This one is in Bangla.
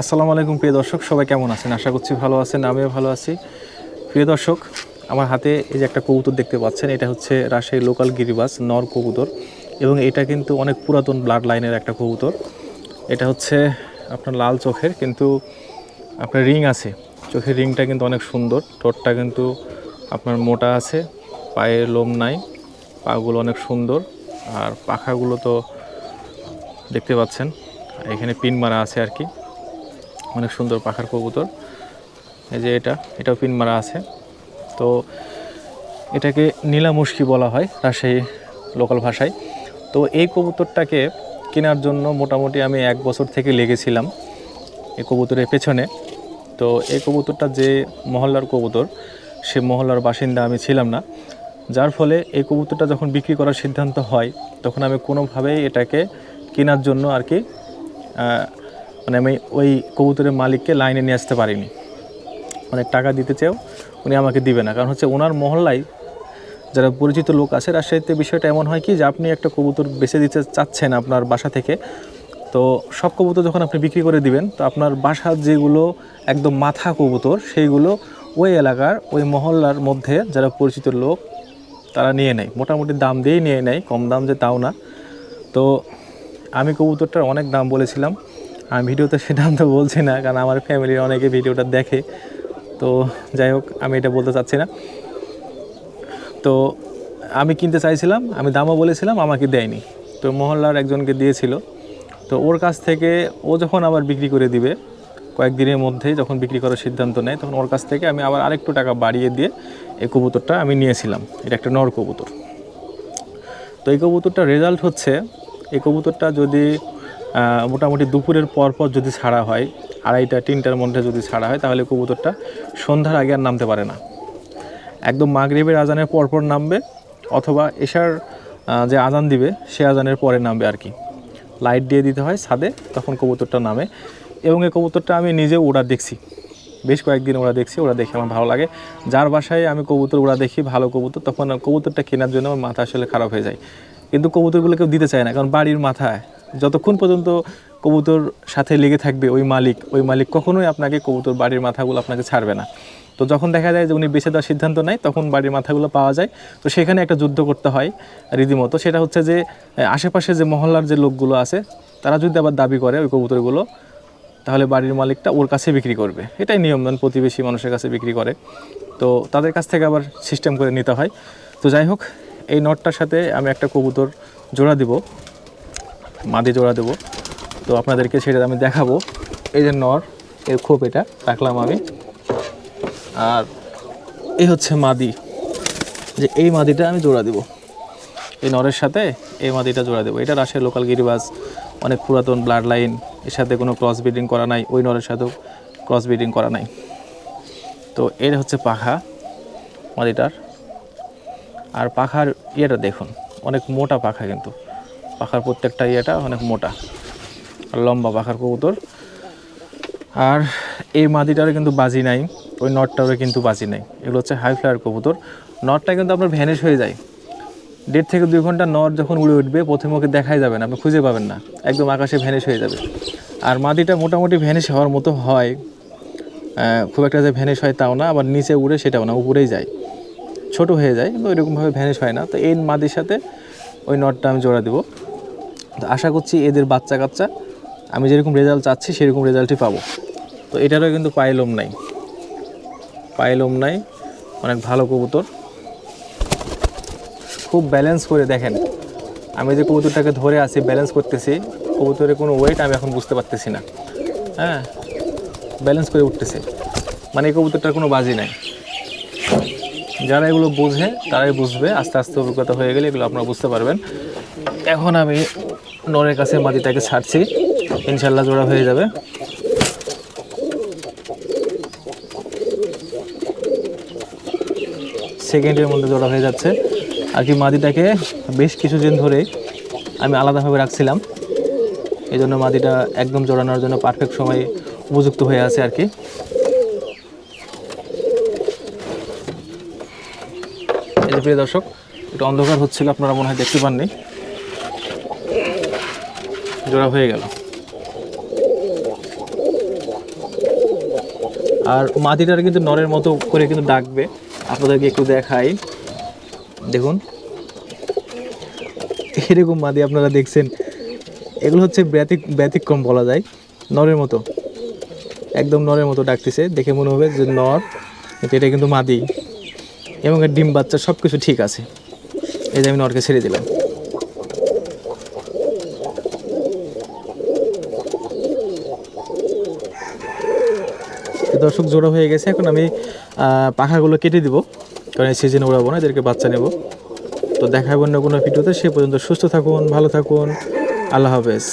আসসালামু আলাইকুম, প্রিয় দর্শক। সবাই কেমন আছেন? আশা করছি ভালো আছেন, আমিও ভালো আছি। প্রিয় দর্শক, আমার হাতে এই যে একটা কবুতর দেখতে পাচ্ছেন, এটা হচ্ছে রাজশাহী লোকাল গিরিবাস নর কবুতর এবং এটা কিন্তু অনেক পুরাতন ব্লাড লাইনের একটা কবুতর। এটা হচ্ছে আপনার লাল চোখের, কিন্তু আপনার রিং আছে। চোখের রিংটা কিন্তু অনেক সুন্দর, ঠোঁটটা কিন্তু আপনার মোটা আছে পায়ে লোম নাই, পাগুলো অনেক সুন্দর, আর পাখাগুলো তো দেখতে পাচ্ছেন, এখানে পিন মারা আছে আর কি। অনেক সুন্দর পাখার কবুতর। এই যে এটা, এটাও পিন মারা আছে। তো এটাকে নীলা মুশকি বলা হয় রাজশাহী লোকাল ভাষায়। তো এই কবুতরটাকে কেনার জন্য মোটামুটি আমি এক বছর থেকে লেগেছিলাম এই কবুতরের পেছনে। তো এই কবুতরটা যে মহল্লার কবুতর, সে মহল্লার বাসিন্দা আমি ছিলাম না। যার ফলে এই কবুতরটা যখন বিক্রি করার সিদ্ধান্ত হয়, তখন আমি কোনোভাবেই এটাকে কেনার জন্য আর কি মানে আমি ওই কবুতরের মালিককে লাইনে নিয়ে আসতে পারিনি। অনেক টাকা দিতে চেয়েও উনি আমাকে দিবে না। কারণ হচ্ছে ওনার মহল্লায় যারা পরিচিত লোক আছে, রাজশাহীতে বিষয়টা এমন হয় কি যে আপনি একটা কবুতর বেছে দিতে চাচ্ছেন আপনার বাসা থেকে, তো সব কবুতর যখন আপনি বিক্রি করে দিবেন, তো আপনার বাসার যেগুলো একদম মাথা কবুতর, সেইগুলো ওই এলাকার, ওই মহল্লার মধ্যে যারা পরিচিত লোক, তারা নিয়ে নেয়। মোটামুটি দাম দিয়েই নিয়ে নেয়, কম দাম যে তাও না। তো আমি কবুতরটার অনেক দাম বলেছিলাম। আমি ভিডিওতে সে দাম তো বলছি না, কারণ আমার ফ্যামিলির অনেকে ভিডিওটা দেখে। তো যাই হোক, আমি এটা বলতে চাচ্ছি না। তো আমি কিনতে চাইছিলাম, আমি দামও বলেছিলাম, আমাকে দেয়নি। তো মহল্লার একজনকে দিয়েছিল। তো ওর কাছ থেকে ও যখন আবার বিক্রি করে দিবে, কয়েকদিনের মধ্যেই যখন বিক্রি করার সিদ্ধান্ত নেয়, তখন ওর কাছ থেকে আমি আবার আরেকটু টাকা বাড়িয়ে দিয়ে এই কবুতরটা আমি নিয়েছিলাম। এটা একটা নর কবুতর। তো এই কবুতরটা রেজাল্ট হচ্ছে, এই কবুতরটা যদি মোটামুটি দুপুরের পর পর যদি ছাড়া হয়, আড়াইটা, তিনটার মধ্যে যদি ছাড়া হয়, তাহলে কবুতরটা সন্ধ্যার আগে আর নামতে পারে না। একদম মাগরিবের আজানের পরপর নামবে, অথবা এশার যে আজান দিবে, সে আজানের পরে নামবে আর কি। লাইট দিয়ে দিতে হয় ছাদে, তখন কবুতরটা নামে। এবং এই কবুতরটা আমি নিজেও ওরা দেখছি। বেশ কয়েকদিন ওরা দেখছি ওরা দেখে আমার ভালো লাগে। যার বাসায় আমি কবুতর ওরা দেখি, ভালো কবুতর, তখন কবুতরটা কেনার জন্য আমার মাথা আসলে খারাপ হয়ে যায়। কিন্তু কবুতরগুলো কেউ দিতে চায় না, কারণ বাড়ির মাথায়। যতক্ষণ পর্যন্ত কবুতর সাথে লেগে থাকবে ওই মালিক ওই মালিক কখনোই আপনাকে কবুতর বাড়ির মাথাগুলো আপনাকে ছাড়বে না। তো যখন দেখা যায় যে উনি বেছে দেওয়ার সিদ্ধান্ত নেয়, তখন বাড়ির মাথাগুলো পাওয়া যায়। তো সেখানে একটা যুদ্ধ করতে হয় রীতিমতো। সেটা হচ্ছে যে আশেপাশে যে মহল্লার যে লোকগুলো আছে, তারা যদি আবার দাবি করে ওই কবুতরগুলো, তাহলে বাড়ির মালিকটা ওর কাছে বিক্রি করবে। এটাই নিয়ম মানে প্রতিবেশী মানুষের কাছে বিক্রি করে। তো তাদের কাছ থেকে আবার সিস্টেম করে নিতে হয়। তো যাই হোক, এই নটটার সাথে আমি একটা কবুতর জোড়া দিব। মাদি জোড়া দেবো। তো আপনাদেরকে সেটা আমি দেখাবো। এই যে নর, এর খোপ এটা, রাখলাম আমি। আর এই হচ্ছে মাদি। যে এই মাদিটা আমি জোড়া দিব। এই নরের সাথে এই মাদিটা জোড়া দেবো। এটা রাশের লোকাল গিরিবাজ, অনেক পুরাতন ব্লাড লাইন এর সাথে কোনো ক্রস ব্রিডিং করা নাই, ওই নরের সাথেও ক্রস ব্রিডিং করা নাই। তো এর হচ্ছে পাখা, মাদিটার। আর পাখার ইয়েটা দেখুন, অনেক মোটা পাখা কিন্তু। পাখার প্রত্যেকটা ইয়েটা অনেক মোটা আর লম্বা পাখার কবুতর। আর এই মাদিটারও কিন্তু বাজি নাই, ওই নটটারও কিন্তু বাজি নাই। এগুলো হচ্ছে হাই ফ্লায়ার কবুতর। নটটা কিন্তু আপনার ভ্যানিশ হয়ে যায়। দেড় থেকে দুই ঘণ্টা নট যখন উড়ে উঠবে, প্রথমে ওকে দেখাই যাবে না, আপনি খুঁজে পাবেন না। একদম আকাশে ভ্যানিশ হয়ে যাবে। আর মাদিটা মোটামুটি ভ্যানিশ হওয়ার মতো হয় খুব একটা যে ভ্যানিশ হয় তাও না, আবার নিচে উড়ে সেটাও না, উপরেই যায়। ছোট হয়ে যায়, কিন্তু ওইরকমভাবে ভ্যানিশ হয় না। তো এই মাদির সাথে ওই নটটা আমি জোড়া দেবো। তো আশা করছি এদের বাচ্চা কাচ্চা আমি যেরকম রেজাল্ট চাচ্ছি, সেরকম রেজাল্টই পাবো। তো এটারও কিন্তু পায়েলোম নাই। পায়েলোম নাই, অনেক ভালো কবুতর। খুব ব্যালেন্স করে দেখেন। আমি যে কবুতরটাকে ধরে আছি ব্যালেন্স করতেছি, কবুতরের কোনো ওয়েট আমি এখন বুঝতে পারতেছি না। হ্যাঁ ব্যালেন্স করে উঠতেছে। মানে এই কবুতরটার কোনো বাজি নাই। যারা এগুলো বোঝে, তারাই বুঝবে। আস্তে আস্তে অভিজ্ঞতা হয়ে গেলে এগুলো আপনারা বুঝতে পারবেন। এখন আমি নরের কাছে মাটিটাকে ছাড়ছি। ইনশাল্লাহ জোড়া হয়ে যাবে। সেকেন্ডের মধ্যে জোড়া হয়ে যাচ্ছে। আর কি মাদিটাকে বেশ কিছুদিন ধরে আমি আলাদাভাবে রাখছিলাম। এই জন্য মাদিটা একদম জোড়ানোর জন্য পারফেক্ট সময় উপযুক্ত হয়ে আছে আর কি। প্রিয় দর্শক, একটু অন্ধকার হচ্ছিল, আপনারা মনে হয় দেখতে পাননি। জোড়া হয়ে গেল। আর মাদিটার কিন্তু নরের মতো করে কিন্তু ডাকবে। আপনাদেরকে একটু দেখাই। দেখুন। এরকম মাদি আপনারা দেখছেন। এগুলো হচ্ছে ব্যতিক, ব্যতিক্রম বলা যায়। নরের মতো। একদম নরের মতো ডাকতেছে। দেখে মনে হবে যে নর এটা কিন্তু মাদি। এবং এর ডিম বাচ্চা সব কিছু ঠিক আছে। এই যে আমি নরকে ছেড়ে দিলাম। দর্শক জোড়া হয়ে গেছে। এখন আমি পাখাগুলো কেটে দিব। কারণ এই সিজনে উড়াবো না, এদেরকে বাচ্চা নেব। তো দেখাবো না কোনো ভিডিওতে। সে পর্যন্ত সুস্থ থাকুন, ভালো থাকুন। আল্লাহ হাফেজ।